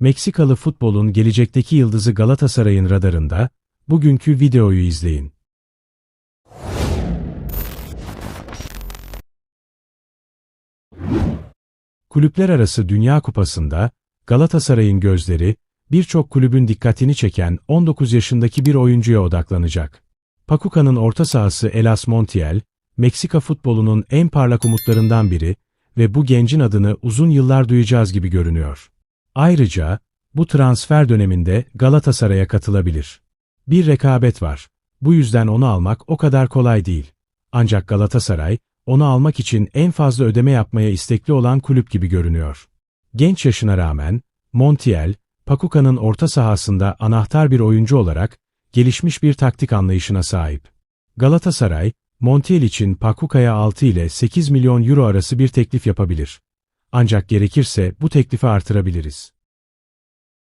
Meksikalı futbolun gelecekteki yıldızı Galatasaray'ın radarında, bugünkü videoyu izleyin. Kulüpler arası Dünya Kupası'nda, Galatasaray'ın gözleri, birçok kulübün dikkatini çeken 19 yaşındaki bir oyuncuya odaklanacak. Pacuca'nın orta sahası Elas Montiel, Meksika futbolunun en parlak umutlarından biri ve bu gencin adını uzun yıllar duyacağız gibi görünüyor. Ayrıca, bu transfer döneminde Galatasaray'a katılabilir. Bir rekabet var. Bu yüzden onu almak o kadar kolay değil. Ancak Galatasaray, onu almak için en fazla ödeme yapmaya istekli olan kulüp gibi görünüyor. Genç yaşına rağmen, Montiel, Pacuca'nın orta sahasında anahtar bir oyuncu olarak, gelişmiş bir taktik anlayışına sahip. Galatasaray, Montiel için Pacuca'ya 6 ile 8 milyon euro arası bir teklif yapabilir. Ancak gerekirse bu teklifi artırabiliriz.